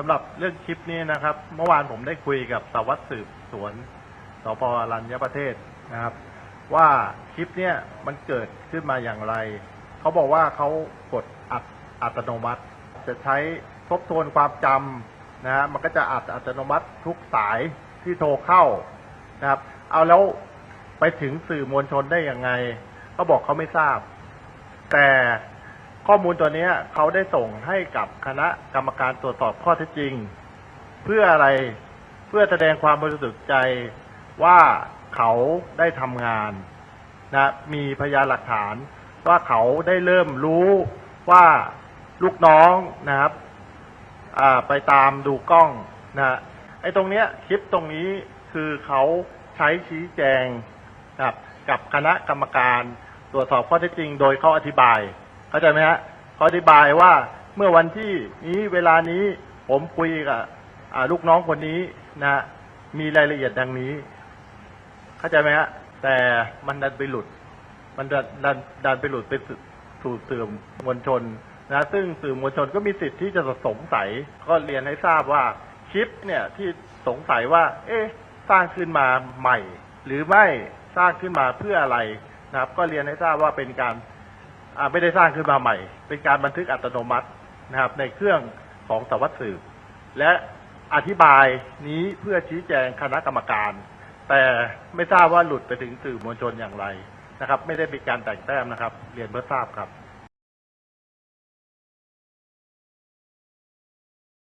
สำหรับเรื่องคลิปนี้นะครับ เมื่อวานผมได้คุยกับสารวัตรสืบสวนสพอรัญญประเทศนะครับ ว่าคลิปเนี้ยมันเกิดขึ้นมาอย่างไร เขาบอกว่าเขากดอัดอัตโนมัติ จะใช้ทบทวนความจำนะฮะมันก็จะอัดอัตโนมัติทุกสายที่โทรเข้านะครับ เอาแล้วไปถึงสื่อมวลชนได้ยังไงเขาบอกเขาไม่ทราบ แต่ ข้อมูลตัวนี้เขาได้ส่งให้กับคณะกรรมการตรวจสอบข้อเท็จจริง เพื่ออะไรเพื่อแสดงความบริสุทธิ์ใจว่าเขาได้ทำงานนะมีพยานหลักฐานว่าเขาได้เริ่มรู้ว่าลูกน้องนะครับไปตามดูกล้องนะไอ้ตรงเนี้ยคลิปตรงนี้คือเขาใช้ชี้แจงนะครับกับคณะกรรมการตรวจสอบข้อเท็จจริง โดยเขาอธิบาย เข้าใจไหมฮะเขาอธิบายว่าเมื่อวันที่นี้เวลานี้ผมคุยกับลูกน้องคนนี้นะมีรายละเอียดดังนี้ เข้าใจไหมฮะแต่มันดันไปหลุด มันดันดันดันไปหลุดไปสู่สื่อมวลชนนะซึ่งสื่อมวลชนก็มีสิทธิ์ที่จะสงสัยก็เรียนให้ทราบว่าคลิปเนี่ยที่สงสัยว่า เอ๊ะสร้างขึ้นมาใหม่ หรือไม่สร้างขึ้นมาเพื่ออะไรนะครับ ก็เรียนให้ทราบว่าเป็นการ ไม่ได้สร้างขึ้นมาใหม่ เป็นการบันทึกอัตโนมัตินะครับ ในเครื่องของสารวัตรสืบ และอธิบายนี้เพื่อชี้แจงคณะกรรมการ แต่ไม่ทราบว่าหลุดไปถึงสื่อมวลชนอย่างไรนะครับ ไม่ได้มีการแต่งแต้มนะครับ เรียนเพื่อทราบครับ